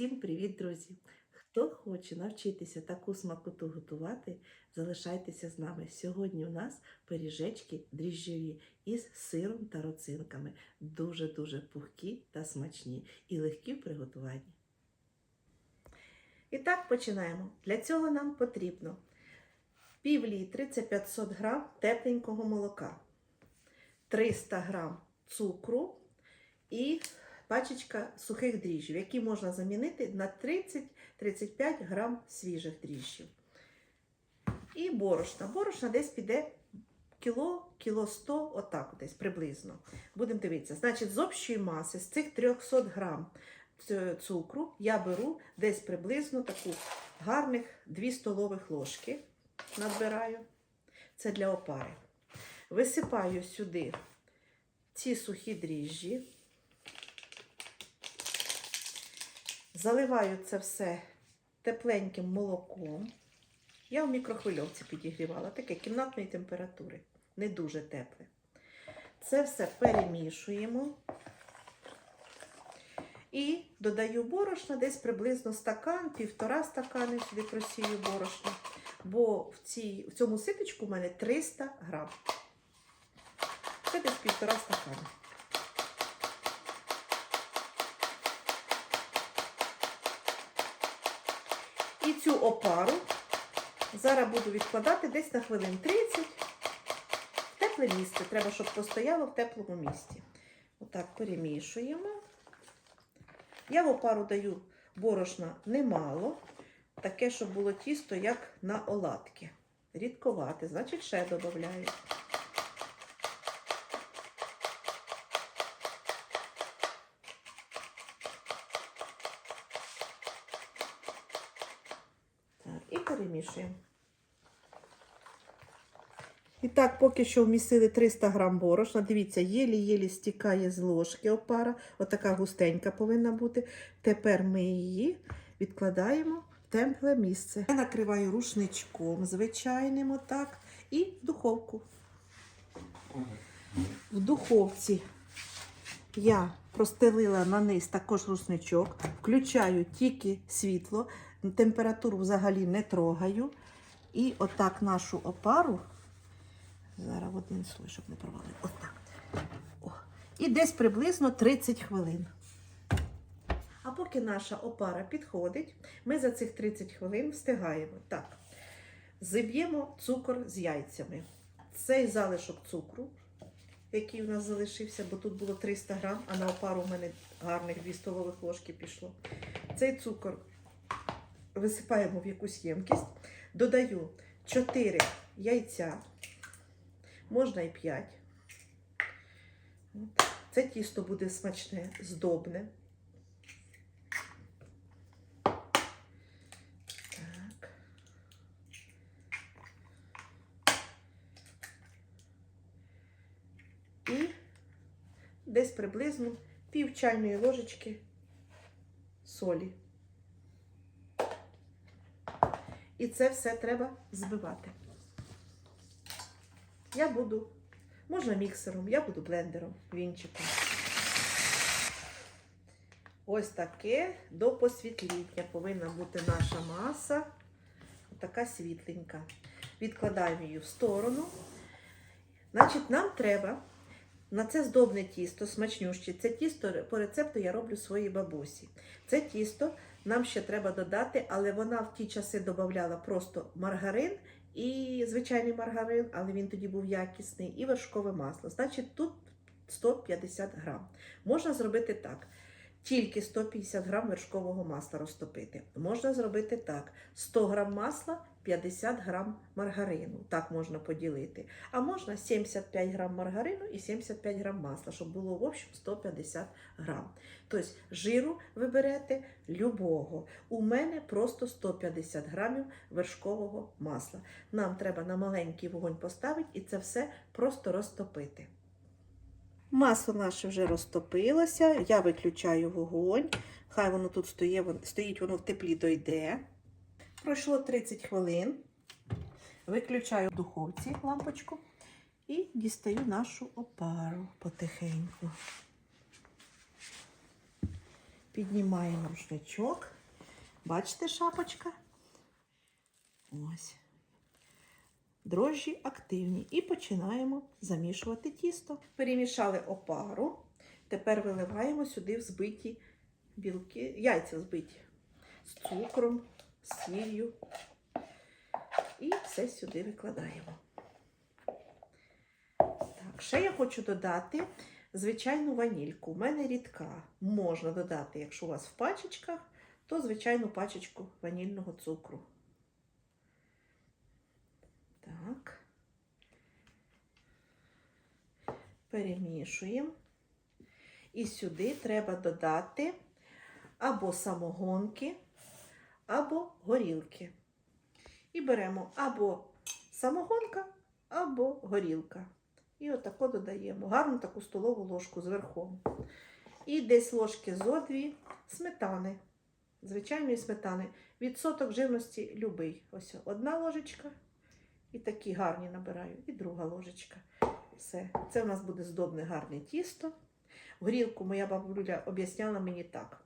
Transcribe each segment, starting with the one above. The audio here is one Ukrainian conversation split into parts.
Всім привіт, друзі! Хто хоче навчитися таку смакоту готувати, залишайтеся з нами. Сьогодні у нас пиріжечки дріжджові із сиром та роцинками. Дуже-дуже пухкі та смачні і легкі в приготуванні. І так починаємо. Для цього нам потрібно пів літри це 500 грам тепленького молока, 300 грам цукру і пачечка сухих дріжджів, які можна замінити на 30-35 грам свіжих дріжджів. І борошна. Борошна десь піде кіло, кіло 100, отак десь приблизно. Будемо дивитися. Значить, з общої маси, з цих 300 грам цукру я беру десь приблизно таку гарних 2 столових ложки. Надбираю. Це для опари. Висипаю сюди ці сухі дріжджі. Заливаю це все тепленьким молоком. Я в мікрохвильовці підігрівала, таке кімнатної температури, не дуже тепле. Це все перемішуємо і додаю борошна десь приблизно стакан, півтора стакани сюди просію борошна, бо в, цій, в цьому ситочку в мене 300 грам. Це десь півтора стакана. Цю опару зараз буду відкладати десь на хвилин 30 в тепле місце. Треба, щоб постояло в теплому місці. Отак перемішуємо. Я в опару даю борошна немало, таке, щоб було тісто, як на оладки. Рідковате, значить, ще додаю. Так, і перемішуємо. І так, поки що вмістили 300 грам борошна. Дивіться, єлі-єлі стікає з ложки опара. Отака густенька повинна бути. Тепер ми її відкладаємо в тепле місце. Я накриваю рушничком звичайним отак. І в духовку. В духовці я простелила на низ також рушничок, включаю тільки світло, температуру взагалі не трогаю. І отак нашу опару. Зараз один слой, щоб не провалити. Отак. О. І десь приблизно 30 хвилин. А поки наша опара підходить, ми за цих 30 хвилин встигаємо. Так, зиб'ємо цукор з яйцями. Цей залишок цукру, який у нас залишився, бо тут було 300 грам, а на опару в мене гарних 2 столових ложки пішло. Цей цукор висипаємо в якусь ємкість, додаю 4 яйця можна і 5. Це тісто буде смачне, здобне. І десь приблизно пів чайної ложечки солі. І це все треба збивати. Я буду, можна міксером, я буду блендером, вінчиком. Ось таке до посвітління повинна бути наша маса. Така світленька. Відкладаємо її в сторону. Значить, нам треба на це здобне тісто, смачнюще. Це тісто по рецепту я роблю своїй бабусі. Це тісто нам ще треба додати, але вона в ті часи додавала просто маргарин і звичайний маргарин, але він тоді був якісний, і вершкове масло. Значить, тут 150 грам. Можна зробити так. Тільки 150 грам вершкового масла розтопити. Можна зробити так: 100 грам масла, 50 грам маргарину. Так можна поділити. А можна 75 грам маргарину і 75 грам масла, щоб було в общем 150 грам. Тобто жиру ви берете любого. У мене просто 150 грамів вершкового масла. Нам треба на маленький вогонь поставити і це все просто розтопити. Масло наше вже розтопилося, я виключаю вогонь. Хай воно тут стоїть, стоїть, воно в теплі дойде. Пройшло 30 хвилин. Виключаю в духовці лампочку і дістаю нашу опару потихеньку. Піднімаємо рушничок. Бачите, шапочка? Ось. Дрожжі активні. І починаємо замішувати тісто. Перемішали опару. Тепер виливаємо сюди взбиті білки, яйця взбиті з цукром, сіллю. І все сюди викладаємо. Так, ще я хочу додати звичайну ванільку. У мене рідка. Можна додати, якщо у вас в пачечках, то звичайну пачечку ванільного цукру. Так. Перемішуємо. І сюди треба додати або самогонки, або горілки. І беремо або самогонка, або горілка. І отако додаємо гарну таку столову ложку зверху. І десь ложки зо дві сметани, звичайної сметани. Відсоток жирності любий. Ось одна ложечка. І такі гарні набираю, і друга ложечка. Все. Це у нас буде здобне гарне тісто. Горілку моя бабуля об'ясняла мені так,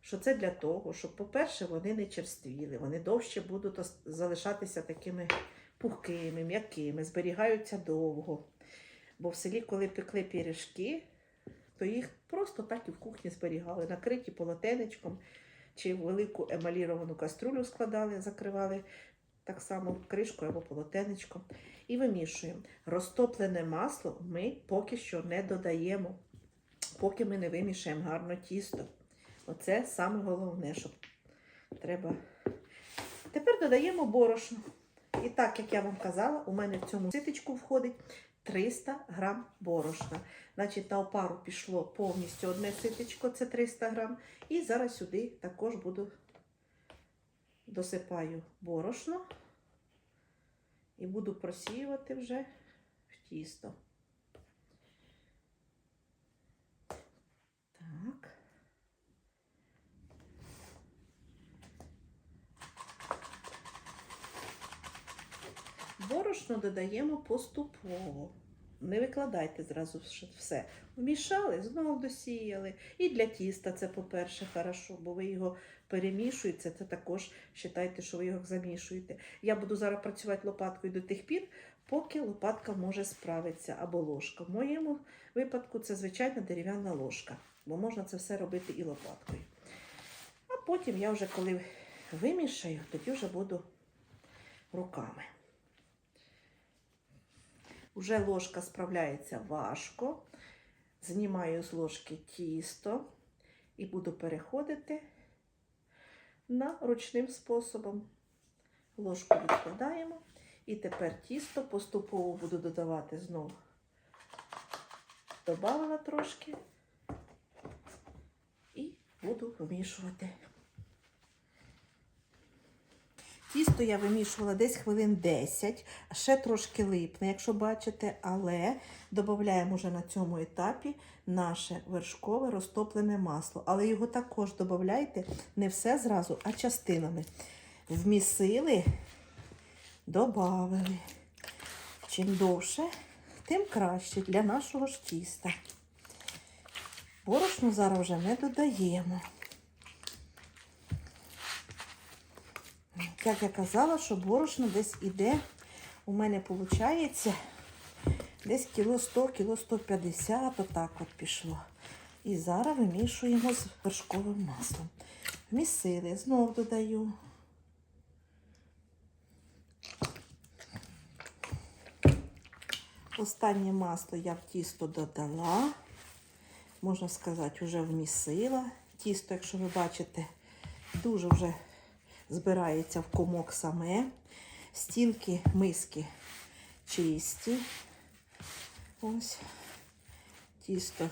що це для того, щоб, по-перше, вони не черствіли, вони довше будуть залишатися такими пухкими, м'якими, зберігаються довго. Бо в селі, коли пекли пірішки, то їх просто так і в кухні зберігали, накриті полотенечком чи велику емаліровану каструлю складали, закривали так само кришкою або полотенечком. І вимішуємо. Розтоплене масло ми поки що не додаємо, поки ми не вимішаємо гарно тісто. Оце саме головне, що треба. Тепер додаємо борошно. І так, як я вам казала, у мене в цьому ситечку входить 300 грам борошна. Значить, на опару пішло повністю одне ситечко, це 300 грам. І зараз сюди також буду досипаю борошно і буду просіювати вже в тісто. Так. Борошно додаємо поступово. Не викладайте зразу все. Вмішали, знову досіяли. І для тіста це, по-перше, хорошо, бо ви його перемішуєте, це також вважайте, що ви його замішуєте. Я буду зараз працювати лопаткою до тих пір, поки лопатка може справитися або ложка. В моєму випадку це звичайна дерев'яна ложка, бо можна це все робити і лопаткою. А потім я вже коли вимішаю, тоді вже буду руками. Уже ложка справляється важко. Знімаю з ложки тісто і буду переходити на ручним способом. Ложку відкладаємо. І тепер тісто поступово буду додавати знову. Добавила трошки і буду вимішувати. Тісто я вимішувала десь хвилин 10, ще трошки липне, якщо бачите, але додаємо вже на цьому етапі наше вершкове розтоплене масло. Але його також додайте не все зразу, а частинами. Вмісили, додали. Чим довше, тим краще для нашого ж тіста. Борошно зараз вже не додаємо. Як я казала, що борошно десь іде, у мене виходить десь кіло 100, кіло 150, отак от пішло. І зараз вимішуємо з вершковим маслом. Вмісили, знов додаю. Останнє масло я в тісто додала. Можна сказати, вже вмісила. Тісто, якщо ви бачите, дуже вже збирається в комок саме. Стінки миски чисті. Ось тісто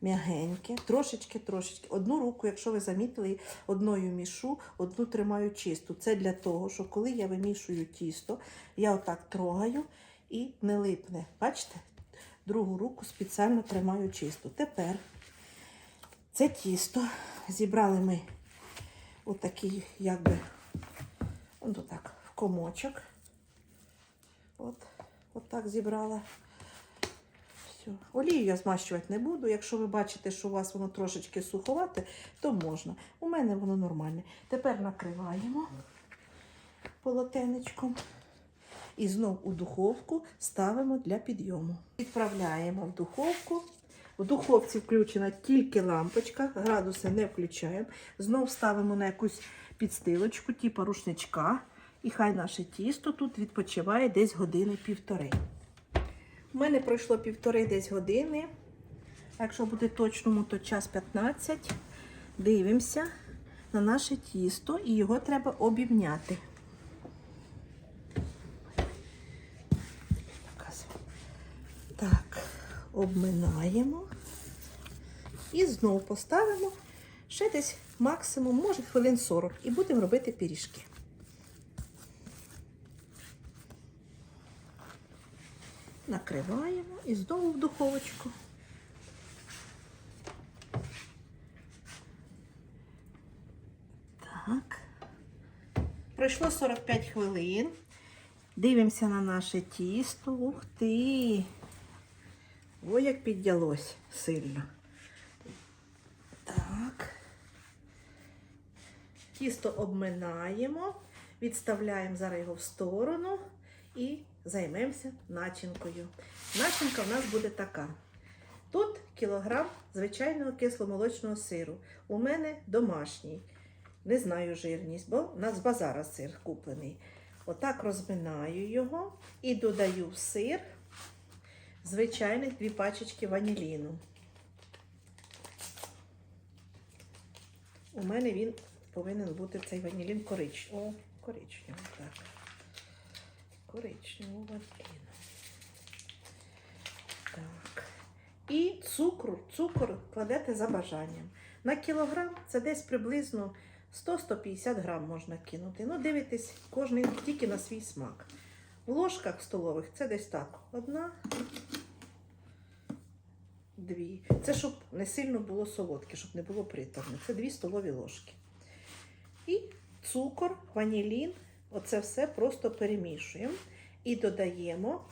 м'ягеньке, трошечки, трошечки. Одну руку, якщо ви замітили, одною мішу, одну тримаю чисту. Це для того, що коли я вимішую тісто, я отак трогаю і не липне. Бачите? Другу руку спеціально тримаю чисту. Тепер це тісто зібрали ми отакий, якби, от так, в комочок. От, от так зібрала. Все. Олію я змащувати не буду. Якщо ви бачите, що у вас воно трошечки суховате, то можна. У мене воно нормальне. Тепер накриваємо полотенечком. І знов у духовку ставимо для підйому. Відправляємо в духовку. В духовці включена тільки лампочка, градуси не включаємо. Знов ставимо на якусь підстилочку, типу рушничка. І хай наше тісто тут відпочиває десь години півтори. У мене пройшло півтори десь години. Якщо буде точному, то час 15. Дивимося на наше тісто і його треба обівняти. Показую. Так, обминаємо. І знову поставимо ще десь максимум, може хвилин 40, і будемо робити пиріжки. Накриваємо і знову в духовочку. Так. Пройшло 45 хвилин. Дивимося на наше тісто. Ух ти! Ой, як піднялось сильно. Так. Тісто обминаємо, відставляємо зараз його в сторону і займемося начинкою. Начинка у нас буде така. Тут кілограм звичайного кисломолочного сиру. У мене домашній. Не знаю жирність, бо у нас базара сир куплений. Отак розминаю його і додаю в сир звичайних дві пачечки ваніліну. У мене він повинен бути цей ванілін коричневий. О, коричневий, так. Коричневу ваніліну. Так. І цукру, цукор кладете за бажанням. На кілограм це десь приблизно 100-150 грам можна кинути. Ну, дивитесь, кожен тільки на свій смак. В ложках столових це десь так. Одна, дві. Це щоб не сильно було солодке, щоб не було приторне. Це дві столові ложки. І цукор, ванілін. Оце все просто перемішуємо. І додаємо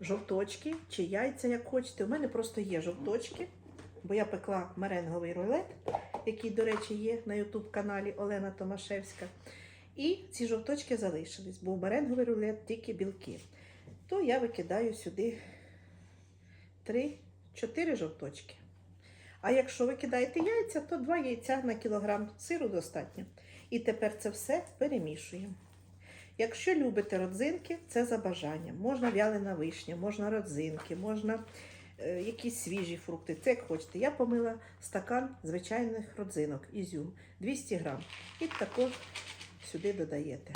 жовточки чи яйця, як хочете. У мене просто є жовточки, бо я пекла меренговий рулет, який, до речі, є на ютуб-каналі Олена Томашевська. І ці жовточки залишились, бо меренговий рулет тільки білки. То я викидаю сюди 3-4 жовточки. А якщо ви кидаєте яйця, то 2 яйця на кілограм сиру достатньо. І тепер це все перемішуємо. Якщо любите родзинки, це за бажанням. Можна вялена вишня, можна родзинки, можна е, якісь свіжі фрукти. Це як хочете. Я помила стакан звичайних родзинок, ізюм 200 грам. І також сюди додаєте.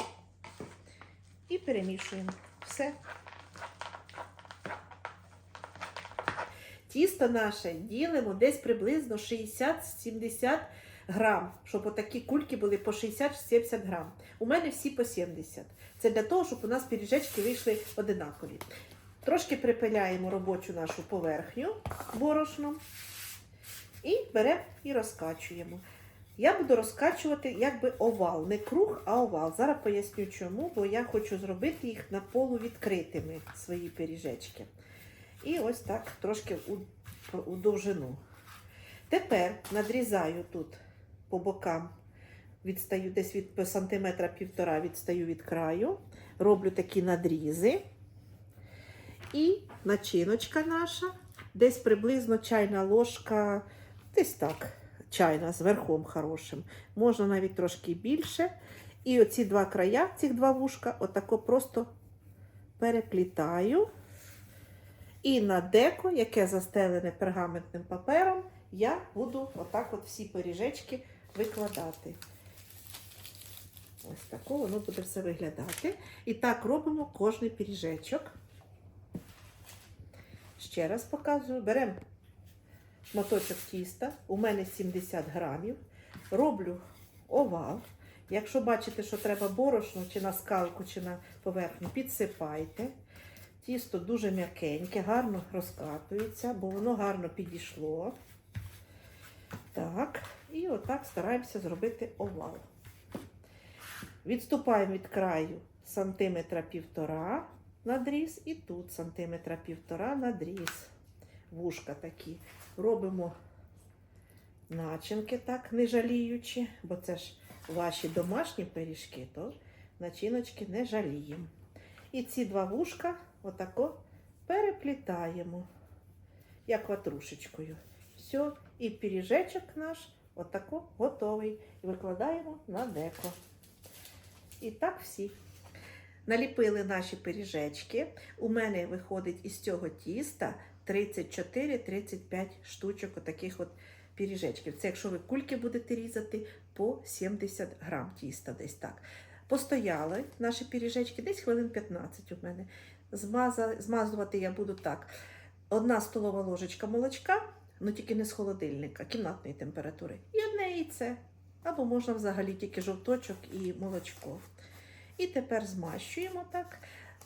І перемішуємо. Все. Тісто наше ділимо десь приблизно 60-70 грам, щоб отакі кульки були по 60-70 грам. У мене всі по 70. Це для того, щоб у нас пиріжечки вийшли одинакові. Трошки припиляємо робочу нашу поверхню борошном і беремо і розкачуємо. Я буду розкачувати якби овал, не круг, а овал. Зараз поясню чому, бо я хочу зробити їх на полу відкритими, свої пиріжечки. І ось так трошки у, у довжину. Тепер надрізаю тут по бокам, відстаю десь від сантиметра півтора відстаю від краю, роблю такі надрізи. І начиночка наша, десь приблизно чайна ложка, десь так, чайна з верхом хорошим. Можна навіть трошки більше. І оці два края, ці два вушка, отако просто переплітаю. І на деко, яке застелене пергаментним папером, я буду отак от всі пиріжечки викладати. Ось тако воно буде все виглядати. І так робимо кожний пиріжечок. Ще раз показую. Беремо моточок тіста, у мене 70 грамів. Роблю овал. Якщо бачите, що треба борошно, чи на скалку, чи на поверхню, підсипайте. Тісто дуже м'якеньке, гарно розкатується, бо воно гарно підійшло. Так, і отак стараємося зробити овал. Відступаємо від краю сантиметра півтора надріз і тут сантиметра півтора надріз. Вушка такі. Робимо начинки так, не жаліючи, бо це ж ваші домашні пиріжки, то начиночки не жаліємо. І ці два вушка отако переплітаємо, як ватрушечкою. Все, і пиріжечок наш отако готовий. І викладаємо на деко. І так всі. Наліпили наші пиріжечки. У мене виходить із цього тіста 34-35 штучок отаких от пиріжечків. Це якщо ви кульки будете різати по 70 грам тіста десь так. Постояли наші пиріжечки, десь хвилин 15 у мене. Змазувати я буду так. Одна столова ложечка молочка, ну тільки не з холодильника, кімнатної температури. І одне яйце. Або можна взагалі тільки жовточок і молочко. І тепер змащуємо так.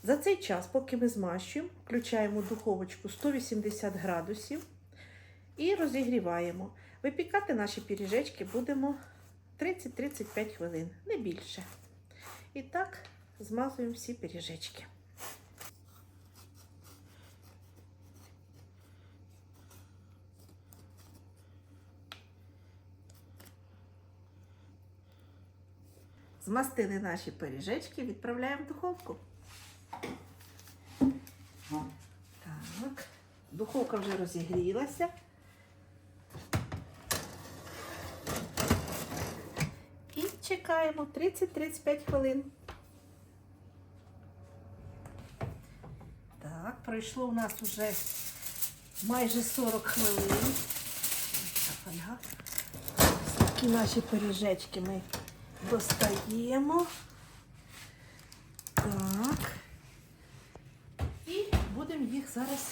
За цей час, поки ми змащуємо, включаємо духовочку 180 градусів і розігріваємо. Випікати наші пиріжечки будемо 30-35 хвилин, не більше. І так змазуємо всі пиріжечки. Змастили наші пиріжечки, відправляємо в духовку. Так, духовка вже розігрілася. І чекаємо 30-35 хвилин. Так, пройшло у нас вже майже 40 хвилин. Ось Такі наші пиріжечки ми достаємо. Так. І будемо їх зараз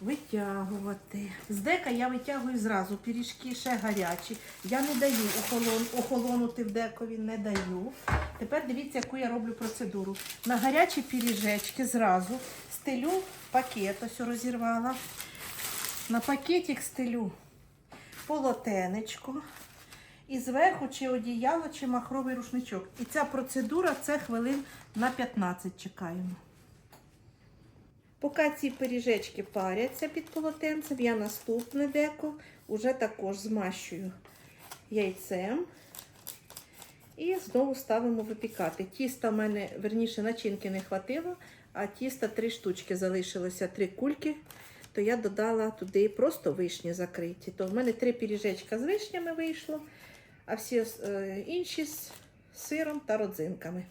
витягувати. З дека я витягую зразу. Пиріжки ще гарячі. Я не даю охолон, охолонути в декові, не даю. Тепер дивіться, яку я роблю процедуру. На гарячі пиріжечки зразу стелю пакет, ось розірвала. На пакетик стелю полотенечко. І зверху чи одіяло, чи махровий рушничок. І ця процедура це хвилин на 15 чекаємо. Поки ці пиріжечки паряться під полотенцем, я наступне деко вже також змащую яйцем. І знову ставимо випікати. Тіста в мене, верніше, начинки не хватило, а тіста три штучки залишилося, три кульки, то я додала туди просто вишні закриті. То в мене три пиріжечка з вишнями вийшло, а всі е, інші з сиром та родзинками.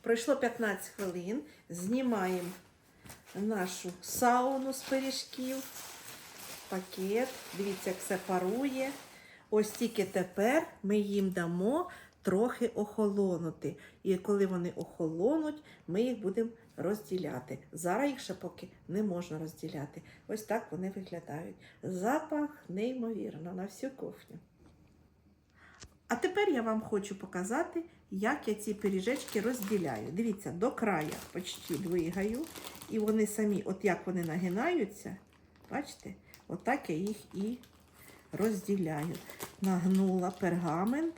Пройшло 15 хвилин, знімаємо нашу сауну з пиріжків, пакет. Дивіться, як все парує. Ось тільки тепер ми їм дамо трохи охолонути. І коли вони охолонуть, ми їх будемо розділяти. Зараз їх ще поки не можна розділяти. Ось так вони виглядають. Запах неймовірно на всю кухню. А тепер я вам хочу показати, як я ці пиріжечки розділяю. Дивіться, до края почти двигаю. І вони самі, от як вони нагинаються, бачите, отак я їх і розділяю. Нагнула пергамент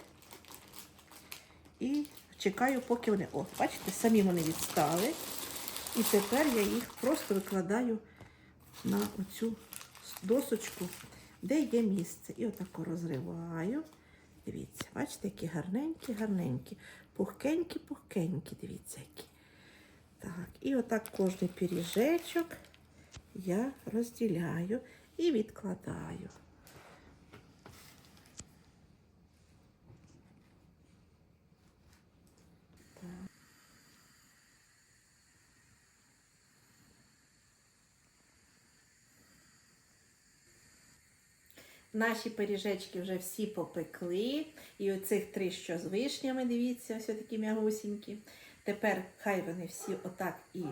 і чекаю, поки вони. О, бачите, самі вони відстали. І тепер я їх просто викладаю на оцю досочку, де є місце. І отако розриваю. Дивіться, бачите, які гарненькі, гарненькі. Пухкенькі, пухкенькі, дивіться, які. Так, і отак кожний пиріжечок я розділяю і відкладаю. Наші пиріжечки вже всі попекли. І оцих три, що з вишнями, дивіться, ось такі м'ягусінькі. Тепер хай вони всі отак і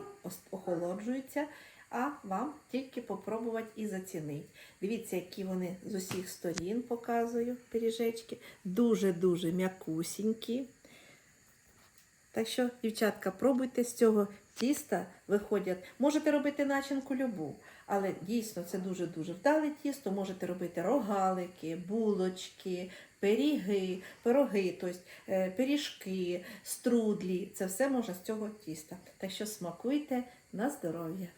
охолоджуються, а вам тільки попробувати і зацінити. Дивіться, які вони з усіх сторін показую пиріжечки. Дуже-дуже м'якусінькі. Так що, дівчатка, пробуйте з цього тіста виходять. Можете робити начинку любу, Але дійсно це дуже-дуже вдале тісто. Можете робити рогалики, булочки, пиріги, пироги, тобто е, пиріжки, струдлі. Це все можна з цього тіста. Так що смакуйте на здоров'я.